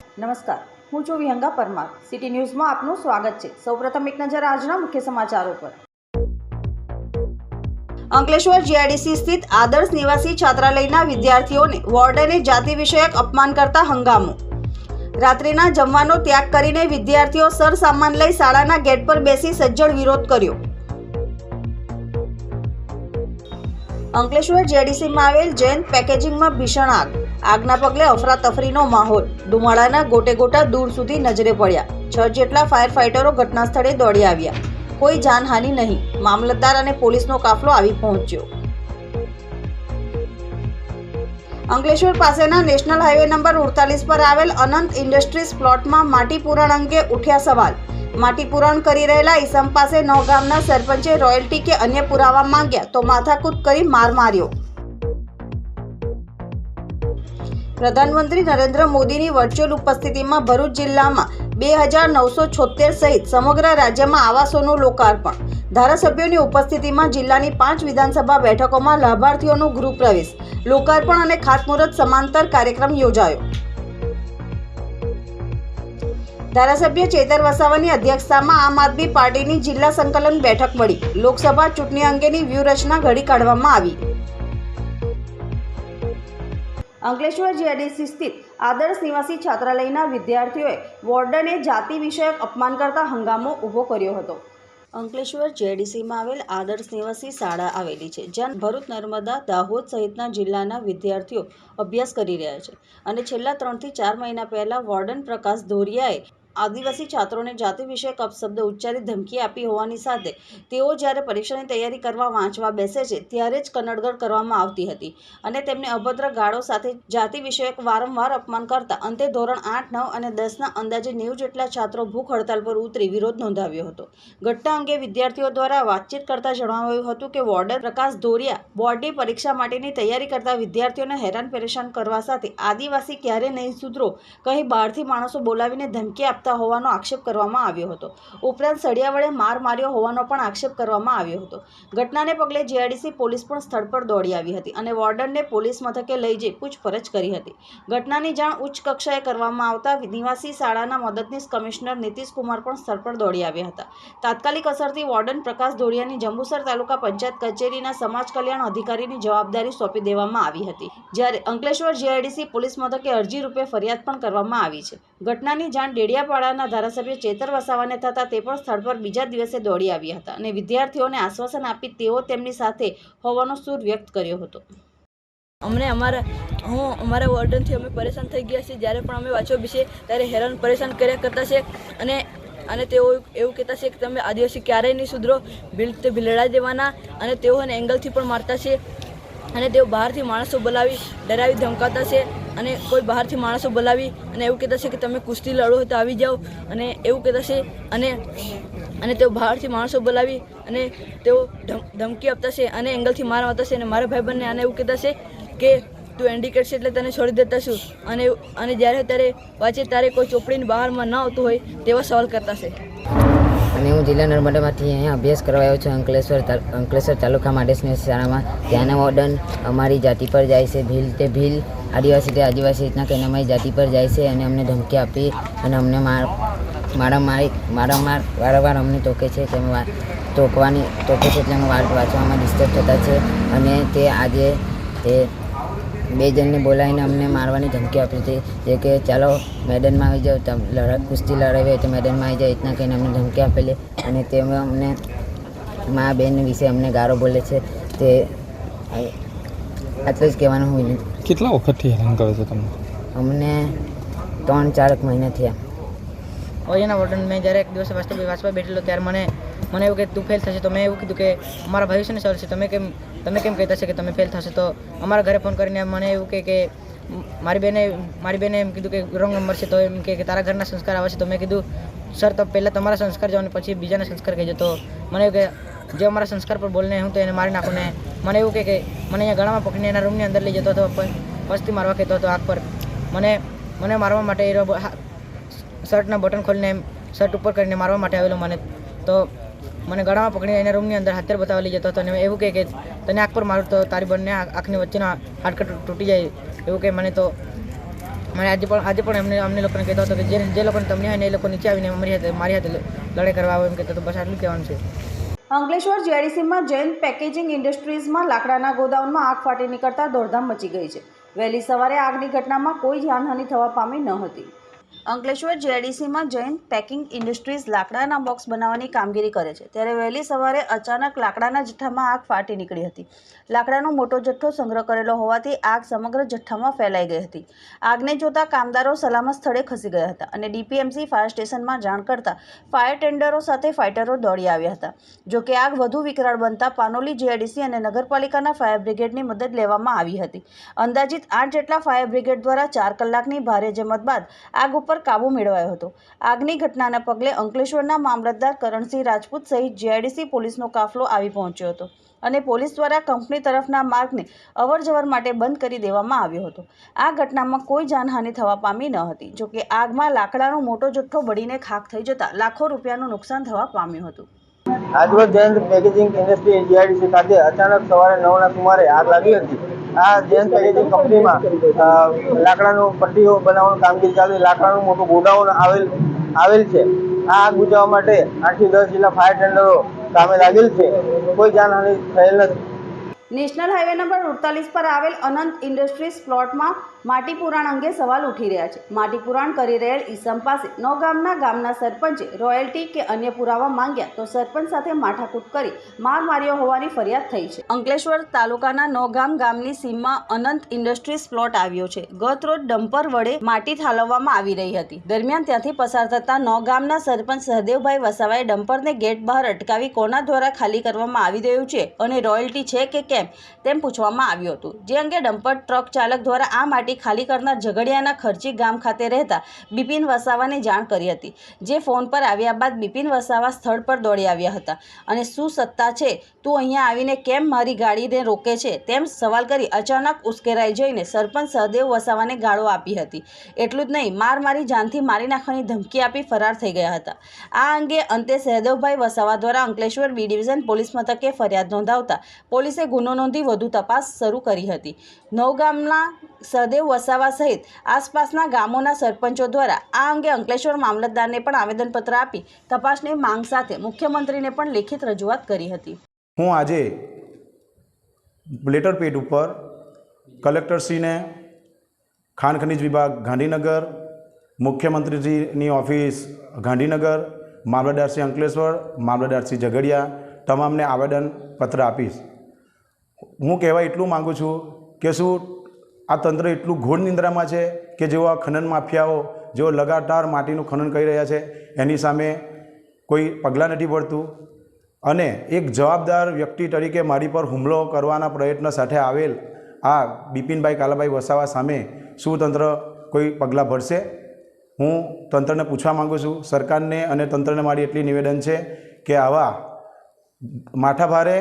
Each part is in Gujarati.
નમસ્કાર. હું છું વિહંગા પરમાર. સિટી ન્યૂઝમાં આપનું સ્વાગત છે. સૌપ્રથમ એક નજર આજના મુખ્ય સમાચારો પર. અંકલેશ્વર જીઆઈડીસી સ્થિત આદર્શ નિવાસી છાત્રાલયના વિદ્યાર્થીઓને વોર્ડને જાતિ વિષયક અપમાન કરતા હંગામો. રાત્રિના જમવાનો ત્યાગ કરીને વિદ્યાર્થીઓ સરસામાન લઈ શાળાના ગેટ પર બેસી સજ્જડ વિરોધ કર્યો. અંકલેશ્વર જેડીસીમાં આવેલ જૈન પેકેજિંગમાં ભીષણ આગ. આગના પગલે અફરાતફરીનો માહોલ. ધુમાડાના ગોટે ગોટા દૂર સુધી નજરે પડ્યા. છ જેટલા ફાયર ફાઇટરો ઘટના સ્થળે દોડી આવ્યા. કોઈ જાનહાનિ નહીં. મામલતદાર અને પોલીસનો કાફલો આવી પહોંચ્યો. અંકલેશ્વર પાસેના નેશનલ હાઈવે નંબર ઉડતાલીસ પર આવેલ અનંત ઇન્ડસ્ટ્રીઝ પ્લોટમાં માટી પૂરણ અંગે ઉઠ્યા સવાલ. માટી પૂરણ કરી રહેલા ઈસમ પાસે નવ ગામના સરપંચે રોયલ્ટી કે અન્ય પુરાવા માંગ્યા તો માથાકૂદ કરી માર માર્યો. પ્રધાનમંત્રી નરેન્દ્ર મોદીની વર્ચ્યુઅલ ઉપસ્થિતિમાં ભરૂચ જિલ્લામાં બે હજાર નવસો છોતેર સહિત સમગ્ર રાજ્યમાં આવાસોનું લોકાર્પણ. ધારાસભ્યોની ઉપસ્થિતિમાં જિલ્લાની પાંચ વિધાનસભા બેઠકોમાં લાભાર્થીઓનું ગૃહ પ્રવેશ, લોકાર્પણ અને ખાતમુહૂર્ત સમાંતર કાર્યક્રમ યોજાયો. ધારાસભ્ય ચેતર વસાવાની અધ્યક્ષતામાં આમ આદમી પાર્ટીની જિલ્લા સંકલન બેઠક મળી. લોકસભા ચૂંટણી અંગેની વ્યૂહરચના ઘડી કાઢવામાં આવી. અંકલેશ્વર જીઆઈડીસી સ્થિત આદર્શ નિવાસી છાત્રાલયના વિદ્યાર્થીઓએ વોર્ડને જાતિ વિષયક અપમાન કરતા હંગામો ઊભો કર્યો હતો. અંકલેશ્વર જેડીસીમાં આવેલ આદર્શ નિવાસી શાળા આવેલી છે, જ્યાં ભરૂચ, નર્મદા, દાહોદ સહિતના જિલ્લાના વિદ્યાર્થીઓ અભ્યાસ કરી રહ્યા છે. અને છેલ્લા ત્રણથી ચાર મહિના પહેલાં વોર્ડન પ્રકાશ ધોરિયાએ આદિવાસી છાત્રોને જાતિ વિષયક અપશબ્દ ઉચ્ચારી ધમકી આપી હોવાની સાથે તેઓ જ્યારે પરીક્ષાની તૈયારી કરવા વાંચવા બેસે છે, ત્યારે જ કન્નડગઢ કરવામાં આવતી હતી અને તેમને અભદ્ર ગાળો સાથે જાતિ વિષયક વારંવાર અપમાન કરતા અંતે ધોરણ આઠ, નવ અને દસના અંદાજે નેવું જેટલા છાત્રો ભૂખ હડતાલ પર ઉતરી વિરોધ નોંધાવ્યો હતો. ઘટના અંગે વિદ્યાર્થીઓ દ્વારા વાતચીત કરતા જણાવાયું હતું કે વોર્ડર પ્રકાશ ધોરિયા બોર્ડની પરીક્ષા માટેની તૈયારી કરતા વિદ્યાર્થીઓને હેરાન પરેશાન કરવા સાથે આદિવાસી ક્યારે નહીં સુધરો, કહી બહારથી માણસો બોલાવીને ધમકી આપતા હોવાનો આક્ષેપ કરવામાં આવ્યો હતો. ઉપરાંત સળિયા વડે માર માર્યો હોવાનો પણ આક્ષેપ કરવામાં આવ્યો હતો. ઘટનાને પગલે જીઆઈડીસી પોલીસ પણ સ્થળ પર દોડી આવી હતી અને વોર્ડનને પોલીસ મથકે લઈ જઈ પૂછપરછ કરી હતી. ઘટનાની જાણ ઉચ્ચ કક્ષાએ કરવામાં આવતા નિવાસી શાળાના મદદનીશ કમિશનર કુમાર પણ સ્થળ પર દોડી આવ્યા હતા. તાત્કાલિક અસરથી વોર્ડન પ્રકાશ ધોળિયાની જંબુસર તાલુકા પંચાયત કચેરીના સમાજ કલ્યાણ અધિકારીની જવાબદારી સોંપી દેવામાં આવી હતી. જ્યારે અંકલેશ્વર જીઆઈડીસી પોલીસ મથકે અરજી રૂપે ફરિયાદ પણ કરવામાં આવી છે. ઘટનાની જાણ ડેડિયાપાડાના ધારાસભ્ય ચેતર વસાવાને થતાં તે પણ સ્થળ પર બીજા દિવસે દોડી આવ્યા હતા અને વિદ્યાર્થીઓને આશ્વાસન આપી તેઓ તેમની સાથે હોવાનો સૂર વ્યક્ત કર્યો હતો. અમને અમારા હું અમારા વોર્ડનથી અમે પરેશાન થઈ ગયા છીએ. જ્યારે પણ અમે વાંચો વિશે ત્યારે હેરાન પરેશાન કર્યા કરતા છે. અને અને તેઓ એવું કહેતા છે કે તમે આદિવાસી ક્યારેય નહીં સુધરો. ભીલ તે ભીલડાઈ દેવાના. અને તેઓને એંગલથી પણ મારતા છે. અને તેઓ બહારથી માણસો બોલાવી ડરાવી ધમકાતા છે અને કોઈ બહારથી માણસો બોલાવી અને એવું કહેતા છે કે તમે કુસ્તી લડો તો આવી જાઓ અને એવું કહેતા છે અને અને તેઓ બહારથી માણસો બોલાવી અને તેઓ ધમ, ધમકી આપતા છે અને એંગલથી માર આવતા છે અને મારા ભાઈબંધને આને એવું કહેતા છે કે તું એન્ડિકેટ છે એટલે તને છોડી દેતા છું. અને અને જ્યારે, ત્યારે વાંચે ત્યારે કોઈ ચોપડીની બહારમાં ન આવતું હોય તેવા સવાલ કરતા છે. અને હું જિલ્લા નર્મદામાંથી અહીંયા અભ્યાસ કરવા આવ્યો છું અંકલેશ્વર અંકલેશ્વર તાલુકા માડેસની શાળામાં. ત્યાંના વોર્ડન અમારી જાતિ પર જાય છે ભીલ તે ભીલ. આદિવાસી તે આદિવાસી રીતના કહીને અમારી જાતિ પર જાય છે અને અમને ધમકી આપી અને અમને માર, મારા મારી, મારા માર વારંવાર અમને ટોકે છે તેમ ટોકવાની, ટોકે છે એટલે અમે વાંચવામાં ડિસ્ટર્બ થતા છે. અને તે આજે તે બે જણને બોલાવીને અમને મારવાની ધમકી આપી હતી. જે કે ચાલો મેદાનમાં આવી જાઓ. તમે લડા કુસ્તી લડાવી હોય તો મેદાનમાં આવી જાઓ રીતના કહીને અમને ધમકી આપેલી. અને તે અમને મા બેન વિશે અમને ગારો બોલે છે. તે આટલું જ કહેવાનું હું કેટલા વખતથી હેરાન કરે છે તમને અમને ત્રણ ચારક મહિના થયા. એના વોર્ડન મેં જ્યારે એક દિવસે વાંચતો વાંચવા બેઠેલો ત્યારે મને મને એવું કે તું ફેલ થશે તો મેં એવું કીધું કે અમારા ભવિષ્યને સર છે, તમે કેમ તમે કેમ કહેતા છે કે તમે ફેલ થશે? તો અમારા ઘરે ફોન કરીને મને એવું કહે કે મારી બેને મારી બેને એમ કીધું કે રોંગ નંબર છે, તો એમ કે તારા ઘરના સંસ્કાર આવે છે, તો મેં કીધું સર તો પહેલાં તમારા સંસ્કાર જાઓ અને પછી બીજાના સંસ્કાર કહેજો. તો મને એવું કે, જે અમારા સંસ્કાર પર બોલને, હું તો એને મારી નાખું ને. મને એવું કે મને અહીંયા ગળામાં પકડીને એના રૂમની અંદર લઈ જતો હતો પસ્તી મારવા કહેતો હતો આગ પર. મને મને મારવા માટે એ શર્ટના બટન ખોલીને એમ શર્ટ ઉપર કરીને મારવા માટે આવેલો મને. તો મને ગળામાં પકડીને એના રૂમની અંદર હાથેર બતાવવા લઈ જતો હતો અને એવું કહે કે તને આંખ પર મારું તો તારી બંને આંખની વચ્ચેના હાડકટ તૂટી જાય એવું કહે મને તો. મને આજે પણ આજે પણ એમને અમને લોકોને કહેતો હતો કે જે જે લોકોને તમને હોય ને એ લોકો નીચે આવીને મારી હાથે મારી હાથે લડાઈ કરવા આવે એમ કહેતો હતો. બસ આટલું કહેવાનું છે. અંકલેશ્વર જીઆઈડીસીમાં જૈન પેકેજિંગ ઇન્ડસ્ટ્રીઝમાં લાકડાના ગોદાઉનમાં આગ ફાટી નીકળતા દોડધામ મચી ગઈ છે. વહેલી સવારે આગની ઘટનામાં કોઈ જાનહાનિ થવા પામી ન હતી. અંકલેશ્વર જીઆઈડીસીમાં જૈન પેકિંગ ઇન્ડસ્ટ્રીઝ લાકડાના બોક્સ બનાવવાની કામગીરી કરે છે. ત્યારે વહેલી સવારે અચાનક લાકડાના જથ્થામાં આગ ફાટી નીકળી હતી. લાકડાનો મોટો જથ્થો સંગ્રહ કરેલો હોવાથી આગ સમગ્ર જથ્થામાં ફેલાઈ ગઈ હતી. આગને જોતા કામદારો સલામત સ્થળે ખસી ગયા હતા અને ડીપીએમસી ફાયર સ્ટેશનમાં જાણ કરતા ફાયર ટેન્ડરો સાથે ફાઇટરો દોડી આવ્યા હતા. જોકે આગ વધુ વિકરાળ બનતા પાનોલી જીઆઈડીસી અને નગરપાલિકાના ફાયર બ્રિગેડની મદદ લેવામાં આવી હતી. અંદાજિત આઠ જેટલા ફાયર બ્રિગેડ દ્વારા ચાર કલાકની ભારે જમત બાદ આગ ઉપર કાબૂ મેળવાયો હતો. આગની ઘટનાના પગલે અંકલેશ્વરના મામલતદાર કરણસિંહ રાજપૂત સહિત જીઆઈડીસી પોલીસનો કાફલો આવી પહોંચ્યો હતો અને પોલીસ દ્વારા કંપની તરફના માર્ગને અવરજવર માટે બંધ કરી દેવામાં આવ્યો હતો. આ ઘટનામાં કોઈ જાનહાનિ થવા પામી ન હતી, જોકે આગમાં લાકડાનો મોટો જથ્થો બળીને ખાખ થઈ જતા લાખો રૂપિયાનું નુકસાન થવા પામ્યું હતું. આજરોજ જયંત પેકેજિંગ ઇન્ડસ્ટ્રી જીઆઈડીસી ખાતે અચાનક સવારે નવના સુમારે આગ લાગી હતી. આ જયંત પેકેજિંગ કંપનીમાં લાકડાનું પટ્ટીઓ બનાવવાનું કામગીરી ચાલુ લાકડાનું મોટું ગોડાઉન આવેલ આવેલ છે. આ આગ બુજાવવા માટે આઠથી દસ જેટલા ફાયર ટેન્ડરો કામે લાગેલ છે. કોઈ જાનહાનિ થયેલ નથી. નેશનલ હાઈવે નંબર અડતાલીસ પર આવેલ અનંત ઇન્ડસ્ટ્રીઝ પ્લોટમાં માટી પુરાણ અંગે સવાલ ઉઠી રહ્યા છે. માટી પુરાણ કરી રહેલ ઈસમ પાસે નોગામના ગામના સરપંચે રોયલ્ટી કે અન્ય પુરાવા માંગ્યા તો સરપંચ સાથે માથાકૂટ કરી માર માર્યો હોવાની ફરિયાદ થઈ છે. અંકલેશ્વર તાલુકાના નોગામ ગામની સીમમાં અનંત ઇન્ડસ્ટ્રીઝ પ્લોટ આવ્યો છે. ગત રોજ ડમ્પર વડે માટી ઠાલવવામાં આવી રહી હતી. દરમિયાન ત્યાંથી પસાર થતા નોગામના સરપંચ સહદેવભાઈ વસાવાએ ડમ્પરને ગેટ બહાર અટકાવી કોના દ્વારા ખાલી કરવામાં આવી રહ્યું છે અને રોયલ્ટી છે કે કેમ તેમ પૂછવામાં આવ્યું હતું. જે અંગે ડમ્પર ટ્રક ચાલક દ્વારા આ માટી ખાલી કરનાર ઝઘડિયાના ખર્ચી ગામ ખાતે રહેતા બિપિન વસાવાને જાણ કરી હતી, જે ફોન પર આવ્યા બાદ બિપિન વસાવા સ્થળ પર દોડી આવ્યા હતા અને શું સત્તા છે, તું અહીંયા આવીને કેમ મારી ગાડીને રોકે છે, તેમ સવાલ કરી અચાનક ઉશ્કેરાઈ જઈને સરપંચ સહદેવ વસાવાને ગાળો આપી હતી. એટલું જ નહીં, માર મારી જાનથી મારી નાખવાની ધમકી આપી ફરાર થઈ ગયા હતા. આ અંગે અંતે સહદેવભાઈ વસાવા દ્વારા અંકલેશ્વર બી ડિવિઝન પોલીસ મથકે ફરિયાદ નોંધાવતા પોલીસે ગુનો નોંધી વધુ તપાસ શરૂ કરી હતી. નવગામના સહદેવ વસાવા સહિત આસપાસના ગામોના સરપંચો દ્વારા આ અંગે અંકલેશ્વર મામલતદારને પણ આવેદનપત્ર આપી તપાસની માંગ સાથે મુખ્યમંત્રીને પણ લેખિત રજૂઆત કરી હતી. હું આજે લેટર પેડ ઉપર કલેક્ટરશ્રીને, ખાણ ખનિજ વિભાગ ગાંધીનગર, મુખ્યમંત્રીજીની ઓફિસ ગાંધીનગર મામલતદારશ્રી અંકલેશ્વર મામલતદારશ્રી ઝઘડિયા તમામને આવેદનપત્ર આપીશ. હું કહેવા એટલું માગું છું કે શું આ તંત્ર એટલું ઘોર નિંદ્રામાં છે કે જેઓ આ ખનન માફિયાઓ, જેઓ લગાતાર માટીનું ખનન કરી રહ્યા છે, એની સામે કોઈ પગલાં નથી ભરતું. અને એક જવાબદાર વ્યક્તિ તરીકે મારી પર હુમલો કરવાના પ્રયત્ન સાથે આવેલ આ બિપિનભાઈ કાલાભાઈ વસાવા સામે શું તંત્ર કોઈ પગલાં ભરશે? હું તંત્રને પૂછવા માગું છું. સરકારને અને તંત્રને મારી એટલી નિવેદન છે કે આવા માથાભારે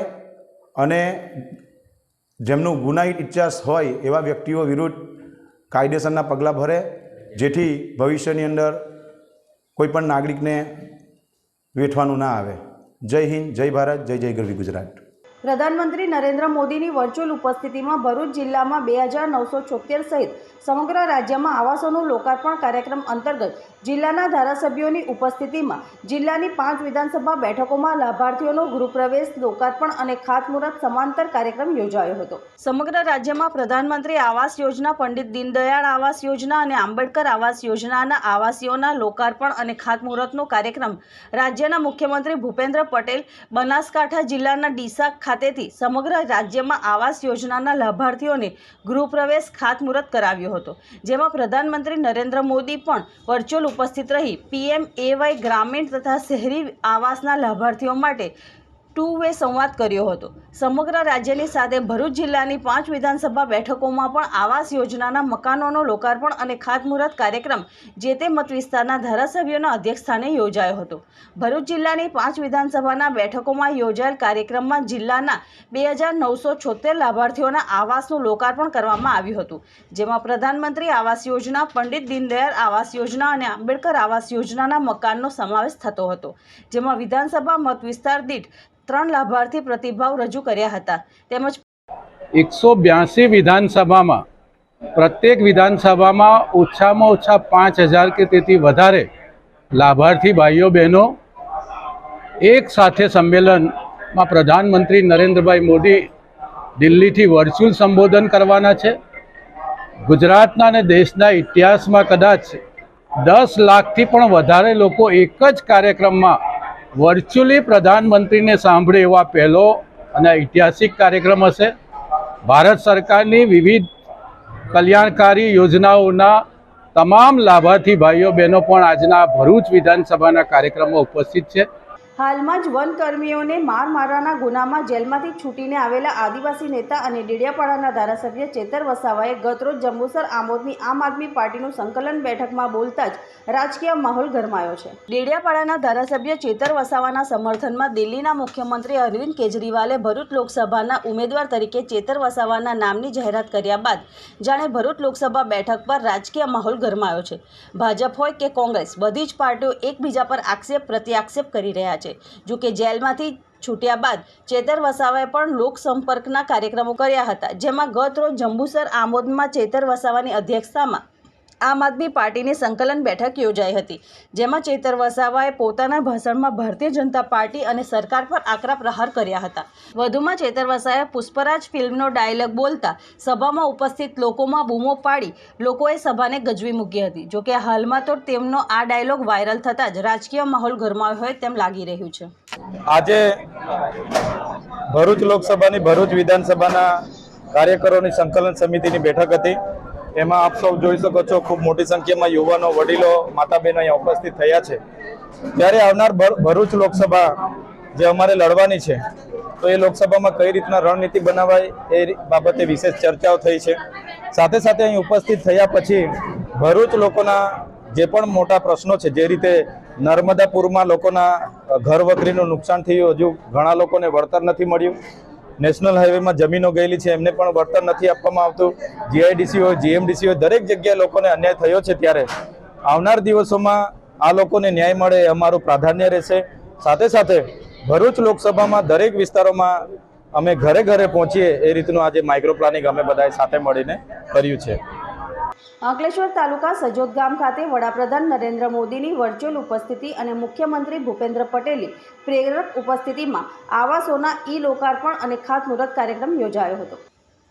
અને જેમનું ગુનાહિત ઇતિહાસ હોય એવા વ્યક્તિઓ વિરુદ્ધ કાયદેસરના પગલાં ભરે, જેથી ભવિષ્યની અંદર કોઈ પણ નાગરિકને વેઠવાનું ના આવે. જય હિન્દ, જય ભારત, જય જય ગરવી ગુજરાત. પ્રધાનમંત્રી નરેન્દ્ર મોદીની વર્ચ્યુઅલ ઉપસ્થિતિમાં ભરૂચ જિલ્લામાં બે હજાર નવસો છોતેર સહિત સમગ્ર રાજ્યમાં આવાસોનું લોકાર્પણ કાર્યક્રમ અંતર્ગત જિલ્લાના ધારાસભ્યોની ઉપસ્થિતિમાં જિલ્લાની પાંચ વિધાનસભા બેઠકોમાં લાભાર્થીઓનો ગૃહપ્રવેશ, લોકાર્પણ અને ખાતમુહૂર્ત સમાંતર કાર્યક્રમ યોજાયો હતો. સમગ્ર રાજ્યમાં પ્રધાનમંત્રી આવાસ યોજના, પંડિત દીનદયાળ આવાસ યોજના અને આંબેડકર આવાસ યોજનાના આવાસીઓના લોકાર્પણ અને ખાતમુહૂર્તનો કાર્યક્રમ રાજ્યના મુખ્યમંત્રી ભૂપેન્દ્ર પટેલ, બનાસકાંઠા જિલ્લાના ડીસા ખાતેથી સમગ્ર રાજ્યમાં આવાસ યોજનાના લાભાર્થીઓને ગૃહપ્રવેશ ખાતમુહૂર્ત કરાવ્યો હતો, જેમાં પ્રધાનમંત્રી નરેન્દ્ર મોદી પણ વર્ચ્યુઅલ ઉપસ્થિત રહી. પીએમ એવાય ગ્રામીણ તથા શહેરી આવાસના લાભાર્થીઓ માટે ટુ વે સંવાદ કર્યો હતો. સમગ્ર રાજ્યની સાથે ભરૂચ જિલ્લાની પાંચ વિધાનસભા બેઠકોમાં પણ આવાસ યોજનાના મકાનોનો લોકાર્પણ અને ખાતમુહૂર્ત કાર્યક્રમ જે તે મત વિસ્તારના ધારાસભ્યોના અધ્યક્ષસ્થાને યોજાયો હતો. ભરૂચ જિલ્લાની પાંચ વિધાનસભાના બેઠકોમાં યોજાયેલ કાર્યક્રમમાં જિલ્લાના બે હજાર નવસો છોતેર લાભાર્થીઓના આવાસનું લોકાર્પણ કરવામાં આવ્યું હતું. જેમાં પ્રધાનમંત્રી આવાસ યોજના, પંડિત દીનદયાળ આવાસ યોજના અને આંબેડકર આવાસ યોજનાના મકાનનો સમાવેશ થતો હતો. જેમાં વિધાનસભા મત વિસ્તાર દીઠ ત્રણ લાભાર્થી પ્રતિભાવ રજૂ કર્યા હતા. તેમજ એકસો બ્યાસી વિધાનસભામાં, પ્રત્યેક વિધાનસભામાં ઓછામાં ઓછા પાંચ હજાર કે તેથી વધારે લાભાર્થી ભાઈઓ બહેનો એક સાથે સંમેલનમાં પ્રધાનમંત્રી નરેન્દ્રભાઈ મોદી દિલ્હીથી વર્ચ્યુઅલ સંબોધન કરવાના છે. ગુજરાતના અને દેશના ઇતિહાસમાં કદાચ દસ લાખથી પણ વધારે લોકો એક જ કાર્યક્રમમાં વર્ચ્યુઅલી પ્રધાનમંત્રીને સાંભળે એવા પહેલો અને ઐતિહાસિક કાર્યક્રમ હશે. ભારત સરકારની વિવિધ કલ્યાણકારી યોજનાઓના તમામ લાભાર્થી ભાઈઓ બહેનો પણ આજના ભરૂચ વિધાનસભાના કાર્યક્રમમાં ઉપસ્થિત છે. હાલમાં જ વનકર્મીઓને માર મારવાના ગુનામાં જેલમાંથી છૂટીને આવેલા આદિવાસી નેતા અને ડેડિયાપાડાના ધારાસભ્ય ચેતર વસાવાએ ગતરોજ જંબુસર આમોદની આમ આદમી પાર્ટીનું સંકલન બેઠકમાં બોલતા જ રાજકીય માહોલ ગરમાયો છે. ડેડિયાપાડાના ધારાસભ્ય ચેતર વસાવાના સમર્થનમાં દિલ્હીના મુખ્યમંત્રી અરવિંદ કેજરીવાલે ભરૂચ લોકસભાના ઉમેદવાર તરીકે ચેતર વસાવાના નામની જાહેરાત કર્યા બાદ જાણે ભરૂચ લોકસભા બેઠક પર રાજકીય માહોલ ગરમાયો છે. ભાજપ હોય કે કોંગ્રેસ, બધી જ પાર્ટીઓ એકબીજા પર આક્ષેપ પ્રત્યાક્ષેપ કરી રહ્યા છે. જો કે જેલમાંથી છૂટ્યા બાદ ચેતર વસાવાએ પણ લોકસંપર્કના કાર્યક્રમો કર્યા હતા, જેમાં ગત રોજ જંબુસર આમોદમાં ચેતર વસાવાની અધ્યક્ષતામાં આમ આદમી પાર્ટીની સંકલન બેઠક યોજાઈ હતી, જેમાં ચેતર વસાવાએ પોતાના ભાષણમાં ભારતીય જનતા પાર્ટી અને સરકાર પર આકરા પ્રહાર કર્યા હતા. વધુમાં ચેતર વસાવાએ પુષ્પરાજ ફિલ્મનો ડાયલોગ બોલતા સભામાં ઉપસ્થિત લોકોમાં બૂમો પાડી લોકોએ સભાને ગજવી મૂકી હતી. જોકે હાલમાં તો તેમનો આ ડાયલોગ વાયરલ થતાં જ રાજકીય માહોલ ગરમાયો હોય તેમ લાગી રહ્યું છે. આજે ભરૂચ લોકસભાની ભરૂચ વિધાનસભાના કાર્યકરોની સંકલન સમિતિની બેઠક હતી. એમાં આપ સૌ જોઈ શકો છો, ખૂબ મોટી સંખ્યામાં યુવાનો, વડીલો માતા બહેનો અહીંયા ઉપસ્થિત થયા છે. ત્યારે આવનાર ભર- ભરૂચ લોકસભા જે અમારે લડવાની છે, તો એ લોકસભામાં કઈ રીતના રણનીતિ બનાવાય એ બાબતે વિશેષ ચર્ચાઓ થઈ છે. સાથે સાથે અહીં ઉપસ્થિત થયા પછી ભરૂચ લોકોના જે પણ મોટા પ્રશ્નો છે, જે રીતે નર્મદાપુરમાં લોકોના ઘર વકરીનું નુકસાન થયું, હજુ ઘણા લોકોને વળતર નથી મળ્યું. નેશનલ હાઈવેમાં જમીનો ગયેલી છે, એમને પણ વળતર નથી આપવામાં આવતું. જીઆઈડીસી હોય જીએમડીસી હોય, દરેક જગ્યાએ લોકોને અન્યાય થયો છે ત્યારે. આવનાર દિવસોમાં આ લોકોને ન્યાય મળે એ અમારું પ્રાધાન્ય રહેશે. સાથે સાથે ભરૂચ લોકસભામાં દરેક વિસ્તારોમાં અમે ઘરે ઘરે પહોંચીએ એ રીતનું આજે માઇક્રો પ્લાનિંગ અમે બધાએ સાથે મળીને કર્યું છે. અંકલેશ્વર તાલુકા સજોદ ગામ ખાતે વડાપ્રધાન નરેન્દ્ર મોદીની વર્ચ્યુઅલ ઉપસ્થિતિ અને મુખ્યમંત્રી ભૂપેન્દ્ર પટેલની પ્રેરક ઉપસ્થિતિમાં આવાસોના ઈ લોકાર્પણ અને ખાતમુહૂર્ત કાર્યક્રમ યોજાયો હતો.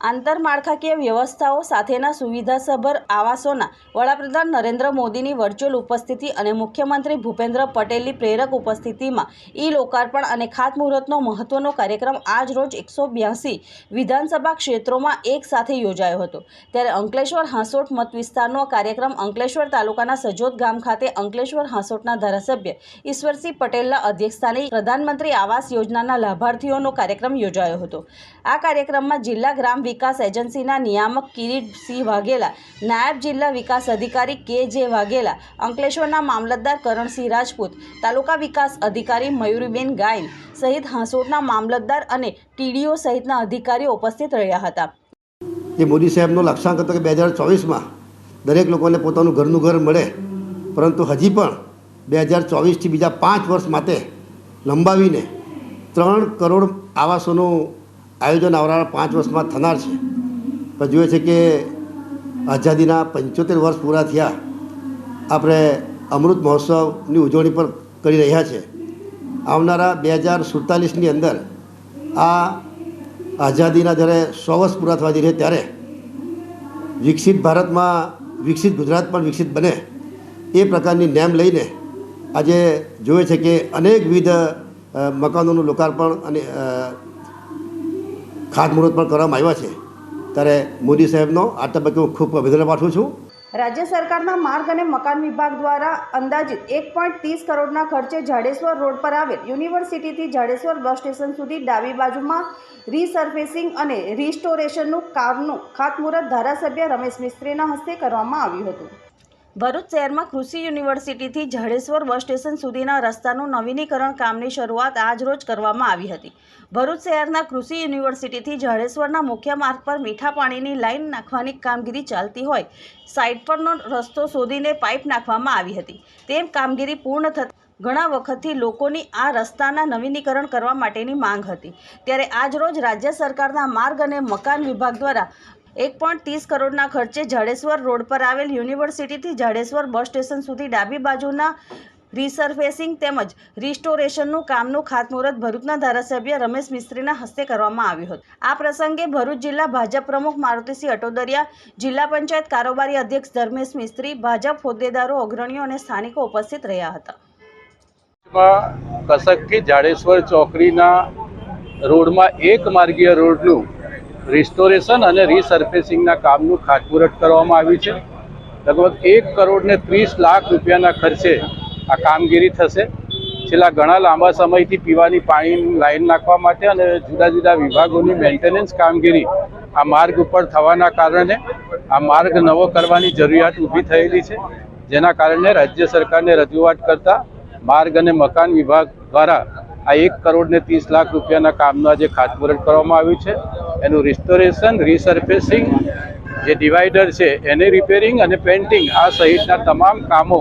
આંતરમાળખાકીય વ્યવસ્થાઓ સાથેના સુવિધાસભર આવાસોના વડાપ્રધાન નરેન્દ્ર મોદીની વર્ચ્યુઅલ ઉપસ્થિતિ અને મુખ્યમંત્રી ભૂપેન્દ્ર પટેલની પ્રેરક ઉપસ્થિતિમાં ઈ લોકાર્પણ અને ખાતમુહૂર્તનો મહત્વનો કાર્યક્રમ આજ રોજ એકસો બ્યાસી વિધાનસભા ક્ષેત્રોમાં એક સાથે યોજાયો હતો. ત્યારે અંકલેશ્વર હાંસોટ મત વિસ્તારનો કાર્યક્રમ અંકલેશ્વર તાલુકાના સજોદ ગામ ખાતે અંકલેશ્વર હાંસોટના ધારાસભ્ય ઈશ્વરસિંહ પટેલના અધ્યક્ષસ્થાને પ્રધાનમંત્રી આવાસ યોજનાના લાભાર્થીઓનો કાર્યક્રમ યોજાયો હતો. આ કાર્યક્રમમાં જિલ્લા ગ્રામ વિકાસ એજન્સીના નિયામક કિરીટસિંહ વાઘેલા, નાયબ જિલ્લા વિકાસ અધિકારી કે જે વાઘેલા, અંકલેશ્વરના મામલતદાર કરણસિંહ રાજપૂત, તાલુકા વિકાસ અધિકારી મયુરીબેન ગાયન સહિત હાંસોટના મામલતદાર અને ટીડીઓ સહિતના અધિકારીઓ ઉપસ્થિત રહ્યા હતા. જે મોદી સાહેબનો લક્ષ્યાંક હતો કે બે હજાર ચોવીસમાં દરેક લોકોને પોતાનું ઘરનું ઘર મળે, પરંતુ હજી પણ બે હજાર ચોવીસથી બીજા પાંચ વર્ષ માટે લંબાવીને ત્રણ કરોડ આવાસોનું આયોજન આવનારા પાંચ વર્ષમાં થનાર છે. પણ જોઈએ છે કે આઝાદીના પંચોતેર વર્ષ પૂરા થયા. આપણે અમૃત મહોત્સવની ઉજવણી પણ કરી રહ્યા છે. આવનારા બે હજાર સુડતાલીસની અંદર આ આઝાદીના જ્યારે સો વર્ષ પૂરા થવા જઈ ત્યારે વિકસિત ભારતમાં વિકસિત ગુજરાત પણ વિકસિત બને એ પ્રકારની નેમ લઈને આજે જોઈએ છે કે અનેકવિધ મકાનોનું લોકાર્પણ અને ખાતમુહૂર્ત પણ કરવામાં આવ્યા છે. ત્યારે મોદી સાહેબનો આ તબક્કે હું ખૂબ અભિનંદન પાઠવું છું. રાજ્ય સરકારના માર્ગ અને મકાન વિભાગ દ્વારા અંદાજિત એક પોઈન્ટ ત્રીસ કરોડના ખર્ચે જાડેશ્વર રોડ પર આવેલ યુનિવર્સિટીથી જાડેશ્વર બસ સ્ટેશન સુધી ડાબી બાજુમાં રીસર્ફેસિંગ અને રિસ્ટોરેશનનું કામનું ખાતમુહૂર્ત ધારાસભ્ય રમેશ મિસ્ત્રીના હસ્તે કરવામાં આવ્યું હતું. ભરૂચ શહેરમાં કૃષિ યુનિવર્સિટીથી જાડેશ્વર બસ સ્ટેશન સુધીના રસ્તાનું નવીનીકરણ કામની શરૂઆત આજરોજ કરવામાં આવી હતી. ભરૂચ શહેરના કૃષિ યુનિવર્સિટીથી જાડેશ્વરના મુખ્ય માર્ગ પર મીઠા પાણીની લાઇન નાખવાની કામગીરી ચાલતી હોય સાઇડ પરનો રસ્તો શોધીને પાઇપ નાખવામાં આવી હતી. તેમ કામગીરી પૂર્ણ થતાં ઘણા વખતથી લોકોની આ રસ્તાના નવીનીકરણ કરવા માટેની માંગ હતી. ત્યારે આજરોજ રાજ્ય સરકારના માર્ગ અને મકાન વિભાગ દ્વારા એક પોઈન્ટ ત્રીસ કરોડના ખર્ચે જાડેશ્વર રોડ પર આવેલ યુનિવર્સિટીથી જાડેશ્વર બસ સ્ટેશન સુધી ડાબી બાજુના રિસર્ફેસિંગ તેમજ રિસ્ટોરેશનનું કામનું ખાતમુહૂર્ત ભરૂચના ધારાસભ્ય રમેશ મિસ્ત્રીના હસ્તે કરવામાં આવ્યું હતું. આ પ્રસંગે ભરૂચ જિલ્લા ભાજપ પ્રમુખ મારુતિસિંહ અટોદરિયા, જિલ્લા પંચાયત કારોબારી અધ્યક્ષ ધર્મેશ મિસ્ત્રી, ભાજપ હોદ્દેદારો, અગ્રણીઓ અને સ્થાનિકો ઉપસ્થિત રહ્યા હતા. કસકથી જાડેશ્વર ચોકડીના રોડમાં એક માર્ગીય રોડનું રિસ્ટોરેશન અને રીસર્ફેસિંગના કામનું ખાતમુહૂર્ત કરવામાં આવ્યું છે. લગભગ એક કરોડ ને ત્રીસ લાખ રૂપિયાના ખર્ચે આ કામગીરી થશે. છેલ્લા ઘણા લાંબા સમયથી પીવાની પાણી લાઈન નાખવા માટે અને જુદા જુદા વિભાગોની મેન્ટેનન્સ કામગીરી આ માર્ગ ઉપર થવાના કારણે આ માર્ગ નવો કરવાની જરૂરિયાત ઊભી થયેલી છે. જેના કારણે રાજ્ય સરકારને રજૂઆત કરતા માર્ગ અને મકાન વિભાગ દ્વારા આ એક કરોડ ને ત્રીસ લાખ રૂપિયાના કામનું આજે ખાતમુહૂર્ત કરવામાં આવ્યું છે. એનું રિસ્ટોરેશન રીસર્ફેસિંગ જે ડિવાઈડર છે, એને રિપેરિંગ અને પેન્ટિંગ આ સહિતના તમામ કામો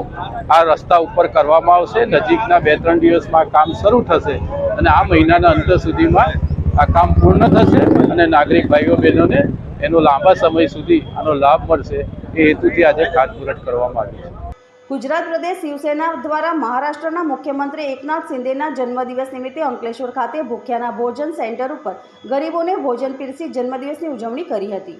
આ રસ્તા ઉપર કરવામાં આવશે. નજીકના બે ત્રણ દિવસમાં કામ શરૂ થશે અને આ મહિનાના અંત સુધીમાં આ કામ પૂર્ણ થશે અને નાગરિક ભાઈઓ બહેનોને એનો લાંબા સમય સુધી આનો લાભ મળશે એ હેતુથી આજે ખાતમુહૂર્ત કરવામાં આવ્યું છે. ગુજરાત પ્રદેશ શિવસેના દ્વારા મહારાષ્ટ્રના મુખ્યમંત્રી એકનાથ શિંદેના જન્મદિવસ નિમિત્તે અંકલેશ્વર ખાતે ભૂખ્યાના ભોજન સેન્ટર ઉપર ગરીબોને ભોજન પીરસી જન્મદિવસની ઉજવણી કરી હતી.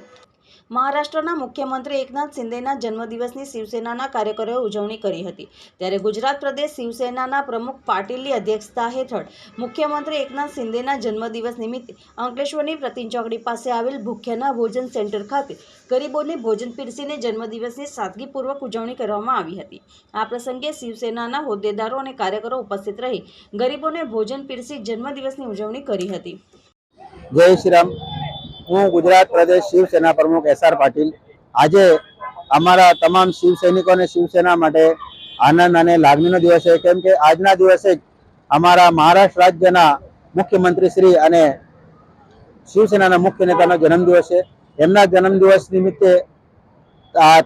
મહારાષ્ટ્રના મુખ્યમંત્રી એકનાથ શિંદેના જન્મદિવસની શિવસેનાના કાર્યકરોએ ઉજવણી કરી હતી. ત્યારે ગુજરાત પ્રદેશ શિવસેનાના પ્રમુખ પાટીલની અધ્યક્ષતા હેઠળ મુખ્યમંત્રી એકનાથ શિંદેના જન્મદિવસ નિમિત્તે અંકલેશ્વરની પ્રતિન ચોકડી પાસે આવેલ ભૂખ્યાના ભોજન સેન્ટર ખાતે ગરીબોને ભોજન પીરસીને જન્મદિવસની સાદગીપૂર્વક ઉજવણી કરવામાં આવી હતી. આ પ્રસંગે શિવસેનાના હોદ્દેદારો અને કાર્યકરો ઉપસ્થિત રહી ગરીબોને ભોજન પીરસી જન્મદિવસની ઉજવણી કરી હતી. જય શ્રી રામ. હું ગુજરાત પ્રદેશ શિવસેના પ્રમુખ એસ પાટીલ. આજે અમારા તમામ શિવ સૈનિકો અને શિવસેના માટે આનંદ અને લાગણીનો દિવસ છે. કેમ કે આજના દિવસે જ અમારા મહારાષ્ટ્ર રાજ્યના મુખ્યમંત્રી શ્રી અને શિવસેનાના મુખ્ય નેતાનો જન્મદિવસ છે. એમના જન્મદિવસ નિમિત્તે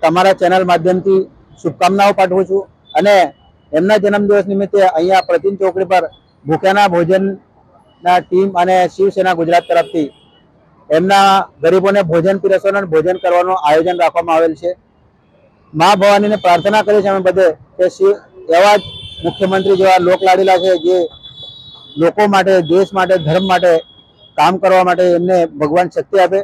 તમારા ચેનલ માધ્યમથી શુભકામનાઓ પાઠવું છું અને એમના જન્મદિવસ નિમિત્તે અહીંયા પ્રતિન ચોકડી પર ભૂખ્યાના ભોજનના ટીમ અને શિવસેના ગુજરાત તરફથી એમના ગરીબોને ભોજન પીરસવાનું ભોજન કરવાનું આયોજન રાખવામાં આવેલ છે. મા ભવાનીને પ્રાર્થના કરી છે અમે બધે કે શિવ, એવા જ મુખ્યમંત્રી જેવા લોકલાડીલા છે જે લોકો માટે, દેશ માટે, ધર્મ માટે કામ કરવા માટે એમને ભગવાન શક્તિ આપે.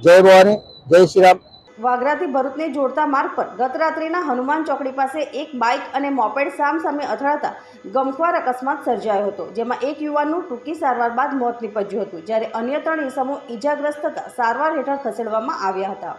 જય ભવાની, જય શ્રી રામ. વાગરાથી ભરૂચને જોડતા માર્ગ પર ગત રાત્રિના હનુમાન ચોકડી પાસે એક બાઇક અને મોપેડ સામસામે અથડાતા ગમખ્વાર અકસ્માત સર્જાયો હતો, જેમાં એક યુવાનનું ટૂંકી સારવાર બાદ મોત નીપજ્યું હતું, જ્યારે અન્ય ત્રણ ઇસમો ઈજાગ્રસ્ત થતા સારવાર હેઠળ ખસેડવામાં આવ્યા હતા.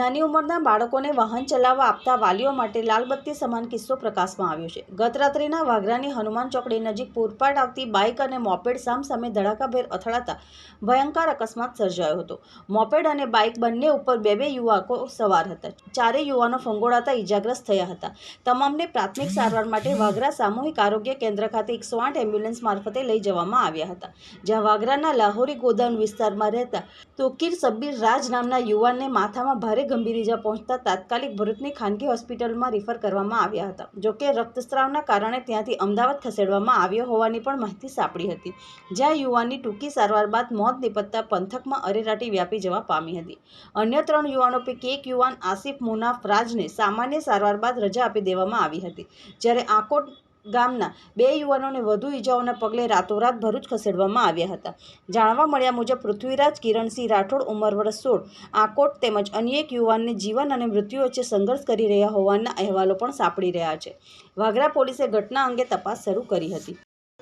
નાની ઉંમરના બાળકોને વાહન ચલાવવા આપતા વાલીઓ માટે લાલબત્તી સમાન કિસ્સો પ્રકાશમાં આવ્યો છે. ગત રાત્રિના વાઘરાની હનુમાન ચોકડી નજીક પૂરપાટ આવતી બાઇક અને મોપેડ સામસામે ધડાકાભેર અથડાતા ભયંકર અકસ્માત સર્જાયો હતો. મોપેડ અને બાઇક બંને ઉપર બે બે યુવકો સવાર હતા. ચારેય યુવાનો ફંગોળાતા ઈજાગ્રસ્ત થયા હતા. તમામને પ્રાથમિક સારવાર માટે વાઘરા સામૂહિક આરોગ્ય કેન્દ્ર ખાતે એકસો આઠ એમ્બ્યુલન્સ મારફતે લઈ જવામાં આવ્યા હતા. જ્યાં વાઘરાના લાહોરી ગોદામ વિસ્તારમાં રહેતા તોકીર સબ્બીર રાજ નામના યુવાનને માથામાં ભારે ગંભીર ઇજા પહોંચતા તાત્કાલિક ભરૂચની ખાનગી હોસ્પિટલમાં રિફર કરવામાં આવ્યા હતા. જોકે રક્તસ્રાવના કારણે ત્યાંથી અમદાવાદ ખસેડવામાં આવ્યો હોવાની પણ માહિતી સાંપડી હતી. જ્યાં યુવાનની ટૂંકી સારવાર બાદ મોત નિપજતા પંથકમાં અરેરાટી વ્યાપી જવા પામી હતી. અન્ય ત્રણ યુવાનો પૈકી એક યુવાન આસિફ મુનાફ રાજને સામાન્ય સારવાર બાદ રજા આપી દેવામાં આવી હતી. જ્યારે આકોટ ગામના બે યુવાનોને વધુ ઈજાઓના પગલે રાતોરાત ભરૂચ ખસેડવામાં આવ્યા હતા. જાણવા મળ્યા મુજબ પૃથ્વીરાજ કિરણસિંહ રાઠોડ ઉંમર વર્ષ સોળ. આકોટ તેમજ અન્ય એક યુવાનને જીવન અને મૃત્યુ વચ્ચે સંઘર્ષ કરી રહ્યા હોવાના અહેવાલો પણ સાંપડી રહ્યા છે. વાગરા પોલીસે ઘટના અંગે તપાસ શરૂ કરી હતી.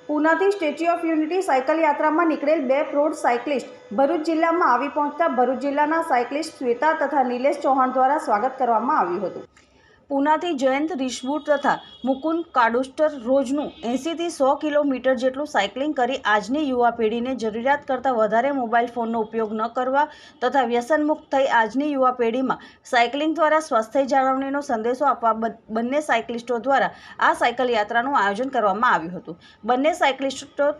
પૂનાથી સ્ટેચ્યુ ઓફ યુનિટી સાયકલ યાત્રામાં નીકળેલ બે પ્રૌઢ સાયકલિસ્ટ ભરૂચ જિલ્લામાં આવી પહોંચતા ભરૂચ જિલ્લાના સાયકલિસ્ટ શ્વેતા તથા નિલેશ ચૌહાણ દ્વારા સ્વાગત કરવામાં આવ્યું હતું. પૂનાથી જયંત રિશબુટ તથા મુકુંદ કાડુસ્ટર રોજનું એંસીથી સો કિલોમીટર જેટલું સાયકલિંગ કરી આજની યુવા પેઢીને જરૂરિયાત કરતાં વધારે મોબાઈલ ફોનનો ઉપયોગ ન કરવા તથા વ્યસનમુક્ત થઈ આજની યુવા પેઢીમાં સાયકલિંગ દ્વારા સ્વાસ્થ્ય જાળવણીનો સંદેશો આપવા બંને સાયકલિસ્ટો દ્વારા આ સાયકલ યાત્રાનું આયોજન કરવામાં આવ્યું હતું. બંને સાયકલિસ્ટો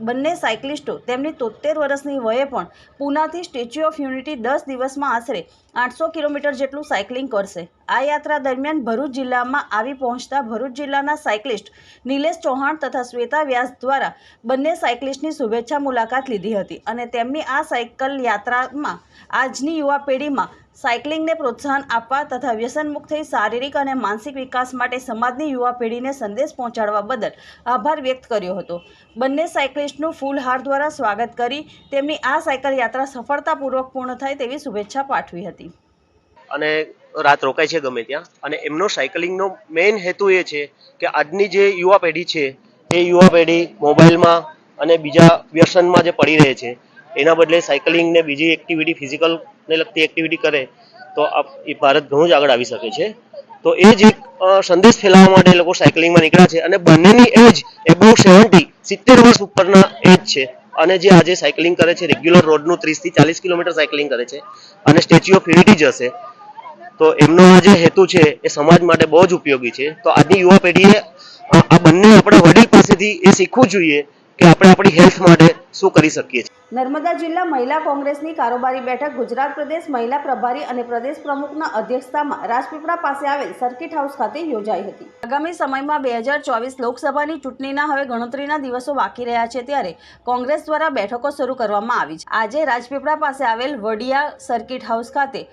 બંને સાયકલિસ્ટો તેમની તોતેર વર્ષની વયે પણ પૂનાથી સ્ટેચ્યુ ઓફ યુનિટી દસ દિવસમાં આશરે આઠસો કિલોમીટર જેટલું સાયકલિંગ કરશે. આ યાત્રા દરમિયાન ભરૂચ જિલ્લામાં આવી પહોંચતા ભરૂચ જિલ્લાના સાયકલિસ્ટ નિલેશ ચૌહાણ તથા શ્વેતા વ્યાસ દ્વારા બંને સાયકલિસ્ટની શુભેચ્છા મુલાકાત લીધી હતી અને તેમની આ સાયકલ યાત્રામાં આજની યુવા પેઢીમાં સાયકલિંગને પ્રોત્સાહન આપવા તથા વ્યસનમુક્ત થઈ શારીરિક અને માનસિક વિકાસ માટે સમાજની યુવા પેઢીને સંદેશ પહોંચાડવા બદલ આભાર વ્યક્ત કર્યો હતો. બંને સાયકલિસ્ટનું ફૂલહાર દ્વારા સ્વાગત કરી તેમની આ સાયકલ યાત્રા સફળતાપૂર્વક પૂર્ણ થાય તેવી શુભેચ્છા પાઠવી હતી. અને રાત રોકાય છે ગમે ત્યાં. અને એમનો સાયકલિંગનો મેઇન હેતુ એ છે કે આજની જે યુવા પેઢી છે, એ યુવા પેઢી મોબાઈલમાં અને બીજા વ્યસનમાં જે પડી રહે છે, એના બદલે સાયકલિંગ ને બીજી એક્ટિવિટી, ફિઝિકલને લગતી એક્ટિવિટી કરે, તો એ ભારત ઘણું જ આગળ આવી શકે છે. તો એ જ એક સંદેશ ફેલાવવા માટે લોકો સાયકલિંગમાં નીકળ્યા છે અને બંનેની એજ એબોવ સેવન્ટી, સિત્તેર વર્ષ ઉપરના એજ છે. અને જે આજે સાયકલિંગ કરે છે, રેગ્યુલર રોડનું ત્રીસથી ચાલીસ કિલોમીટર સાયકલિંગ કરે છે. અને સ્ટેચ્યુ ઓફ યુનિટી જશે તો એમનો આ જે હેતુ છે એ સમાજ માટે બહુ જ ઉપયોગી છે. તો આજની યુવા પેઢીએ આ બંને આપણા વડીલ પાસેથી એ શીખવું જોઈએ કે આપણે આપણી હેલ્થ માટે શું કરી શકીએ છીએ. નર્મદા જિલ્લા મહિલા કોંગ્રેસની કારોબારી બેઠક ગુજરાત પ્રદેશ મહિલા પ્રભારી અને પ્રદેશ પ્રમુખના અધ્યક્ષતામાં રાજપીપળા પાસે આવેલ સર્કિટ હાઉસ ખાતે યોજાઈ હતી. આગામી સમયમાં બે હજાર ચોવીસ લોકસભાની ચૂંટણીના હવે ગણતરીના દિવસો બાકી રહ્યા છે ત્યારે કોંગ્રેસ દ્વારા બેઠકો શરૂ કરવામાં આવી છે. આજે રાજપીપળા પાસે આવેલ વડિયા સર્કિટ હાઉસ ખાતે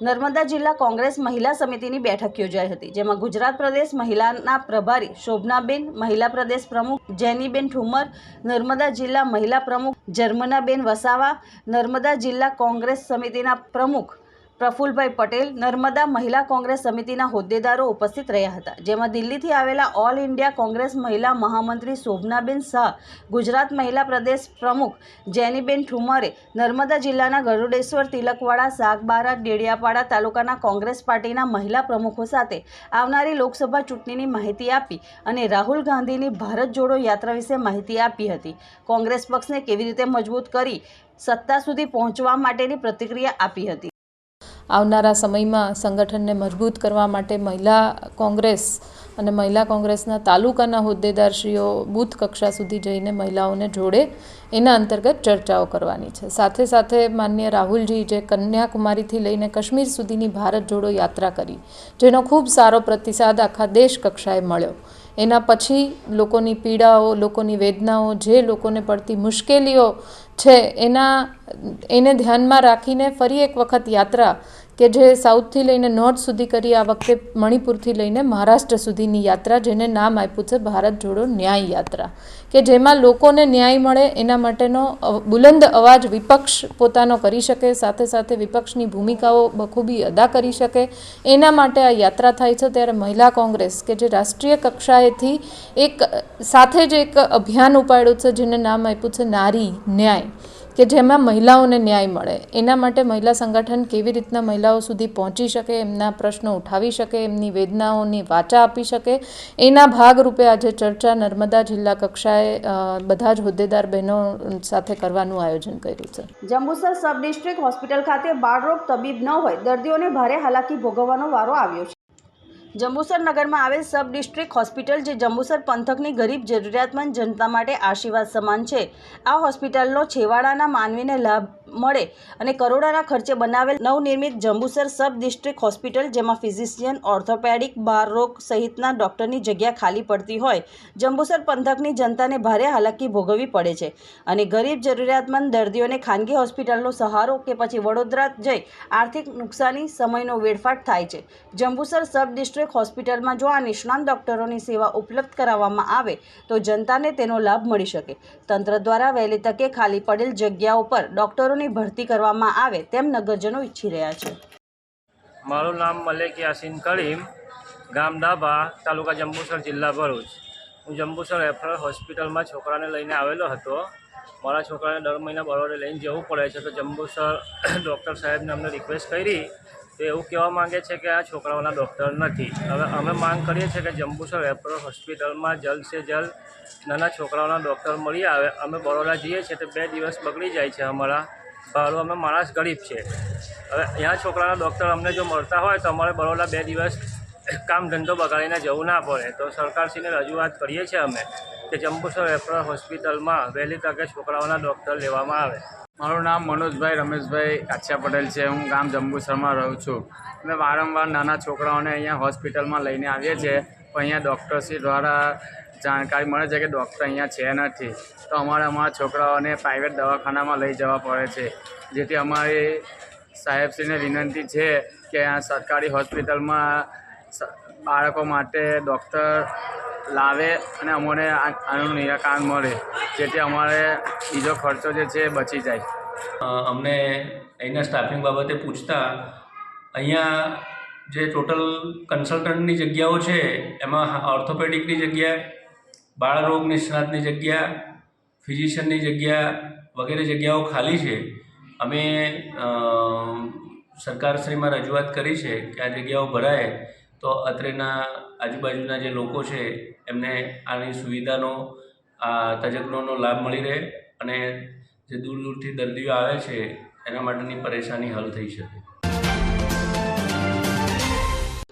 નર્મદા જિલ્લા કોંગ્રેસ મહિલા સમિતિની બેઠક યોજાઈ હતી, જેમાં ગુજરાત પ્રદેશ મહિલાના પ્રભારી શોભનાબેન, મહિલા પ્રદેશ પ્રમુખ જેનીબેન ઠુમર, નર્મદા જિલ્લા મહિલા પ્રમુખ જર્મનાબેન વસાવા, નર્મદા જિલ્લા કોંગ્રેસ સમિતિના પ્રમુખ પ્રફુલભાઈ પટેલ નર્મદા મહિલા કોંગ્રેસ સમિતિના હોદ્દેદારો ઉપસ્થિત રહ્યા હતા, જેમાં દિલ્હીથી આવેલા ઓલ ઇન્ડિયા કોંગ્રેસ મહિલા મહામંત્રી શોભનાબેન શાહ, ગુજરાત મહિલા પ્રદેશ પ્રમુખ જેનીબેન ઠુમરે, નર્મદા જિલ્લાના ગરુડેશ્વર તિલકવાડા, સાગબારા, ડેડિયાપાડા તાલુકાના કોંગ્રેસ પાર્ટીના મહિલા પ્રમુખો સાથે આવનારી લોકસભા ચૂંટણીની માહિતી આપી અને રાહુલ ગાંધીની ભારત જોડો યાત્રા વિશે માહિતી આપી હતી. કોંગ્રેસ પક્ષને કેવી રીતે મજબૂત કરી સત્તા સુધી પહોંચવા માટેની પ્રતિક્રિયા આપી હતી. આવનારા સમયમાં સંગઠનને મજબૂત કરવા માટે મહિલા કોંગ્રેસ અને મહિલા કોંગ્રેસના તાલુકાના હોદ્દેદારશ્રીઓ બૂથ કક્ષા સુધી જઈને મહિલાઓને જોડે એના અંતર્ગત ચર્ચાઓ કરવાની છે. સાથે સાથે માન્ય રાહુલજી જે કન્યાકુમારીથી લઈને કાશ્મીર સુધીની ભારત જોડો યાત્રા કરી, જેનો ખૂબ સારો પ્રતિસાદ આખા દેશ કક્ષાએ મળ્યો. એના પછી લોકોની પીડાઓ, લોકોની વેદનાઓ, જે લોકોને પડતી મુશ્કેલીઓ છે. એના એને ધ્યાનમાં રાખીને ફરી એક વખત યાત્રા કે જે સાઉથથી લઈને નોર્થ સુધી કરી આ વખતે મણિપુરથી લઈને મહારાષ્ટ્ર સુધીની યાત્રા, જેને નામ આપ્યું છે ભારત જોડો ન્યાય યાત્રા. કે જેમાં લોકોને ન્યાય મળે એના માટેનો બુલંદ અવાજ વિપક્ષ પોતાનો કરી શકે, સાથે સાથે વિપક્ષની ભૂમિકાઓ બખૂબી અદા કરી શકે. એના માટે આ યાત્રા થાય છે ત્યારે મહિલા કોંગ્રેસ, કે જે રાષ્ટ્રીય કક્ષાએથી એક, સાથે જ એક અભિયાન ઉપાડ્યું છે, જેને નામ આપ્યું છે નારી ન્યાય. કે જેમાં મહિલાઓને ન્યાય મળે. એના માટે મહિલા સંગઠન કેવી રીતના મહિલાઓ સુધી પહોંચી શકે, એમના પ્રશ્નો ઉઠાવી શકે, એમની વેદનાઓની વાચા આપી શકે. એના ભાગરૂપે આજે ચર્ચા નર્મદા જિલ્લા કક્ષાએ બધા જ હોદ્દેદાર બહેનો સાથે કરવાનું આયોજન કર્યું છે. જંબુસર સબ ડિસ્ટ્રિક્ટ હોસ્પિટલ ખાતે બાળરોગ તબીબ ન હોય, દર્દીઓને ભારે હાલાકી ભોગવવાનો વારો આવ્યો છે. જંબુસર નગરમાં આવેલ સબ ડિસ્ટ્રિક્ટ હોસ્પિટલ જે જંબુસર પંથકની ગરીબ જરૂરિયાતમંદ જનતા માટે આશીર્વાદ સમાન છે. આ હોસ્પિટલનો છેવાડાના માનવીને લાભ મળે અને કરોડોના ખર્ચે બનાવેલ નવનિર્મિત જંબુસર સબ ડિસ્ટ્રિક્ટ હોસ્પિટલ, જેમાં ફિઝિશિયન, ઓર્થોપેડિક બારરોગ સહિતના ડૉક્ટરની જગ્યા ખાલી પડતી હોય, જંબુસર પંથકની જનતાને ભારે હાલાકી ભોગવવી પડે છે. અને ગરીબ જરૂરિયાતમંદ દર્દીઓને ખાનગી હોસ્પિટલનો સહારો કે પછી વડોદરા જઈ આર્થિક નુકસાની સમયનો વેડફાટ થાય છે. જંબુસર સબ ડિસ્ટ્રિક્ટ હોસ્પિટલમાં જો આ નિષ્ણાંત ડૉક્ટરોની સેવા ઉપલબ્ધ કરાવવામાં આવે, તો જનતાને તેનો લાભ મળી શકે. તંત્ર દ્વારા વહેલી તકે ખાલી પડેલ જગ્યાઓ પર ડૉક્ટરોની ભરતી કરવામાં આવે તેમ નગરજનો ઈચ્છી રહ્યા છે. મારું નામ મલેક યાસીન કરીમ ગામ ડાભા, તાલુકા જંબુસર, જિલ્લા ભરૂચ. હું જંબુસર રેફરલ હોસ્પિટલમાં છોકરાને લઈને આવેલો હતો. મારા છોકરાને દર મહિના બરોડે લઈને જવું પડે છે, તો જંબુસર ડૉક્ટર સાહેબને અમને રિક્વેસ્ટ કરી. તો એવું કહેવા માંગે છે કે આ છોકરાઓના ડૉક્ટર નથી. હવે અમે માંગ કરીએ છીએ કે જંબુસર રેફરલ હોસ્પિટલમાં જલ્દ સે જલ્દ નાના છોકરાઓના ડૉક્ટર મળી આવે. અમે બરોડા જઈએ છીએ, તો બે દિવસ બગડી જાય છે અમારા ભાડું અમે માણસ ગરીબ છે હવે અહીંયા છોકરાના ડૉક્ટર અમને જો મળતા હોય તો અમારે બરોડા બે દિવસ કામ ધંધો બગાડીને જવું ના પડે. તો સરકારશ્રીને રજૂઆત કરીએ છીએ અમે કે જંબુસર રેફરલ હોસ્પિટલમાં વહેલી તકે છોકરાઓના ડૉક્ટર લેવામાં આવે. મારું નામ મનોજભાઈ રમેશભાઈ કાછિયા પટેલ છે. હું ગામ જંબુસરમાં રહું છું. અમે વારંવાર નાના છોકરાઓને અહીંયા હોસ્પિટલમાં લઈને આવીએ છીએ. પણ અહીંયા ડૉક્ટરશ્રી દ્વારા જાણકારી મળે છે કે ડૉક્ટર અહીંયા છે નથી. તો અમારે અમારા છોકરાઓને પ્રાઇવેટ દવાખાનામાં લઈ જવા પડે છે. જેથી અમારી સાહેબશ્રીને વિનંતી છે કે આ સરકારી હોસ્પિટલમાં બાળકો માટે ડૉક્ટર લાવે અને અમને આનું નિરાકરણ મળે. જેથી અમારે બીજો ખર્ચો જે છે બચી જાય. અમને અહીંના સ્ટાફિંગ બાબતે પૂછતા અહીંયા જે ટોટલ કન્સલ્ટન્ટની જગ્યાઓ છે, એમાં ઓર્થોપેડિકની જગ્યા બાળરોગ નિષ્ણાતની જગ્યા ફિઝિશિયનની જગ્યા વગેરે જગ્યાઓ ખાલી છે. અમે સરકારશ્રીમાં રજૂઆત કરી છે કે આ જગ્યાઓ ભરાય તો અત્રેના આજુબાજુના જે લોકો છે એમને આની સુવિધાનો, આ તજજ્ઞોનો લાભ મળી રહે અને જે દૂર દૂરથી દર્દીઓ આવે છે એના માટેની પરેશાની હલ થઈ શકે.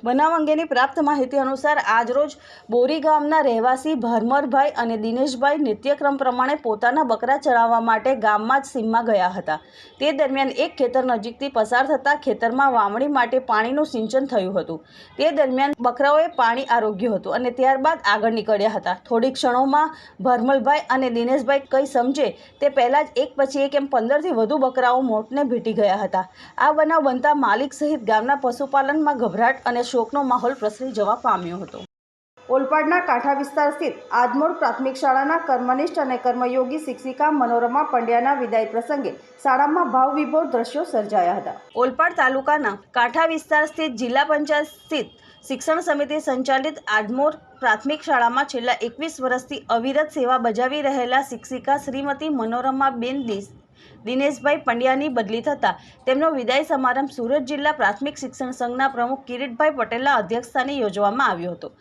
બનાવ અંગેની પ્રાપ્ત માહિતી અનુસાર આજરોજ બોરી ગામના રહેવાસી ભરમરભાઈ અને દિનેશભાઈ નિત્યક્રમ પ્રમાણે પોતાના બકરા ચરાવવા માટે ગામમાં જ સીમમાં ગયા હતા. તે દરમિયાન એક ખેતર નજીકથી પસાર થતાં ખેતરમાં વાવણી માટે પાણીનું સિંચન થયું હતું. તે દરમિયાન બકરાઓએ પાણી આરોગ્યું હતું અને ત્યારબાદ આગળ નીકળ્યા હતા. થોડી ક્ષણોમાં ભરમલભાઈ અને દિનેશભાઈ કંઈ સમજે તે પહેલાં જ એક પછી એક એમ પંદરથી વધુ બકરાઓ મોટને ભેટી ગયા હતા. આ બનાવ બનતા માલિક સહિત ગામના પશુપાલનમાં ગભરાટ અને શોકનો માહોલ પ્રસરી જવા પામ્યો હતો. ઓલપાડના કાંઠા વિસ્તાર સ્થિત આદમોડ પ્રાથમિક શાળાના કર્મનિષ્ઠ અને કર્મયોગી શિક્ષિકા મનોરમા પંડ્યાના વિદાય પ્રસંગે શાળામાં ભાવવિભોર દ્રશ્યો સર્જાયા હતા. ઓલપાડ તાલુકાના કાંઠા વિસ્તાર સ્થિત જિલ્લા પંચાયત સ્થિત શિક્ષણ સમિતિ સંચાલિત આદમોર પ્રાથમિક શાળામાં છેલ્લા એકવીસ વર્ષથી અવિરત સેવા બજાવી રહેલા શિક્ષિકા શ્રીમતી મનોરમાબેન દિસ દિનેશભાઈ પંડ્યાની બદલી થતાં તેમનો વિદાય સમારંભ સુરત જિલ્લા પ્રાથમિક શિક્ષણ સંઘના પ્રમુખ કિરીટભાઈ પટેલના અધ્યક્ષસ્થાને યોજવામાં આવ્યો હતો.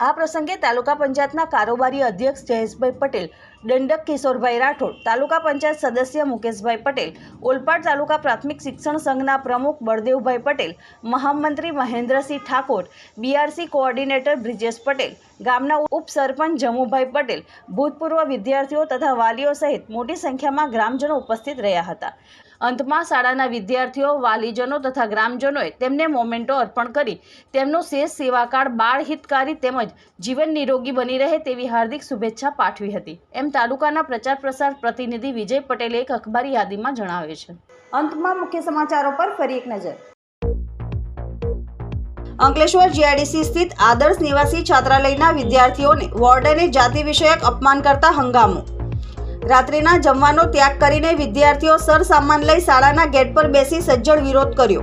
આ પ્રસંગે તાલુકા પંચાયતના કારોબારી અધ્યક્ષ જયેશભાઈ પટેલ દંડક કિશોરભાઈ રાઠોડ, તાલુકા પંચાયત સદસ્ય મુકેશભાઈ પટેલ, ઓલપાડ તાલુકા પ્રાથમિક શિક્ષણ સંઘના પ્રમુખ બળદેવભાઈ પટેલ, મહામંત્રી મહેન્દ્રસિંહ ઠાકોર, બીઆરસી કોઓર્ડિનેટર બ્રિજેશ પટેલ, ગામના ઉપસરપંચ જમુભાઈ પટેલ, ભૂતપૂર્વ વિદ્યાર્થીઓ તથા વાલીઓ સહિત મોટી સંખ્યામાં ગ્રામજનો ઉપસ્થિત રહ્યા હતા. અંતમાં શાળાના વિદ્યાર્થીઓ, વાલીજનો તથા ગ્રામજનોએ તેમને મોમેન્ટો અર્પણ કરી તેમનો શેષ સેવાકાળ બાળ હિતકારી તેમજ જીવન નિરોગી બની રહે તેવી હાર્દિક શુભેચ્છા પાઠવી હતી. એમ તાલુકાના પ્રચાર પ્રસાર પ્રતિનિધિ વિજય પટેલે એક અખબારી યાદીમાં જણાવે છે. અંતમાં મુખ્ય સમાચારો પર ફરી એક નજર. અંકલેશ્વર જીઆઈડીસી સ્થિત આદર્શ નિવાસી છાત્રાલયના વિદ્યાર્થીઓને વોર્ડને જાતિ વિષયક અપમાન કરતા હંગામો. રાત્રિના જમવાનો ત્યાગ કરીને વિદ્યાર્થીઓ સરસામાન લઈ શાળાના ગેટ પર બેસી સજ્જડ વિરોધ કર્યો.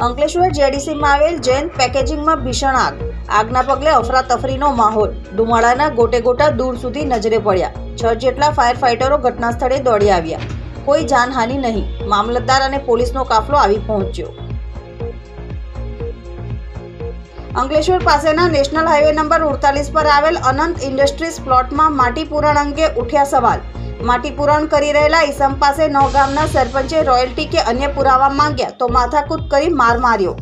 અંકલેશ્વર જેડીસીમાં આવેલ જૈન પેકેજિંગમાં ભીષણ આગ. આગના પગલે અફરાતફરીનો માહોલ. ધુમાડાના ગોટે ગોટા દૂર સુધી નજરે પડ્યા. છ જેટલા ફાયર ફાઇટરો ઘટના સ્થળે દોડી આવ્યા. કોઈ જાનહાનિ નહીં. મામલતદાર અને પોલીસનો કાફલો આવી પહોંચ્યો. અંકલેશ્વર પાસેના નેશનલ હાઈવે નંબર ઉડતાલીસ પર આવેલ અનંત ઇન્ડસ્ટ્રીઝ પ્લોટમાં માટી પુરાણ અંગે ઉઠ્યા સવાલ. માટી પુરાણ કરી રહેલા ઈસમ પાસે નવ ગામના સરપંચે રોયલ્ટી કે અન્ય પુરાવા માંગ્યા તો માથાકૂટ કરી માર માર્યો.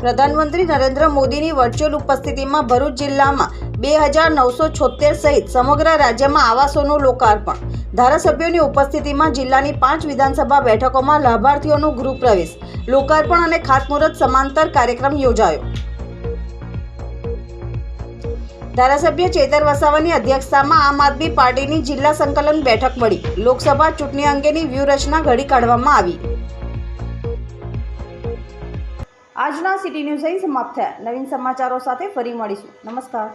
પ્રધાનમંત્રી નરેન્દ્ર મોદીની વર્ચ્યુઅલ ઉપસ્થિતિમાં ભરૂચ જિલ્લામાં બે હજાર નવસો છોતેર સહિત સમગ્ર રાજ્યમાં આવાસોનું લોકાર્પણ. ધારાસભ્યોની ઉપસ્થિતિમાં જિલ્લાની પાંચ વિધાનસભા બેઠકોમાં લાભાર્થીઓનું ગૃહ પ્રવેશ, લોકાર્પણ અને ખાતમુહૂર્ત સમાંતર કાર્યક્રમ યોજાયો. ધારાસભ્ય ચેતર વસાવાની અધ્યક્ષતામાં આમ આદમી પાર્ટીની જિલ્લા સંકલન બેઠક મળી. લોકસભા ચૂંટણી અંગેની વ્યૂહરચના ઘડી કાઢવામાં આવી. આજના સિટી ન્યૂઝ અહીં સમાપ્ત થયા. નવીન સમાચારો સાથે ફરી મળીશું. નમસ્કાર.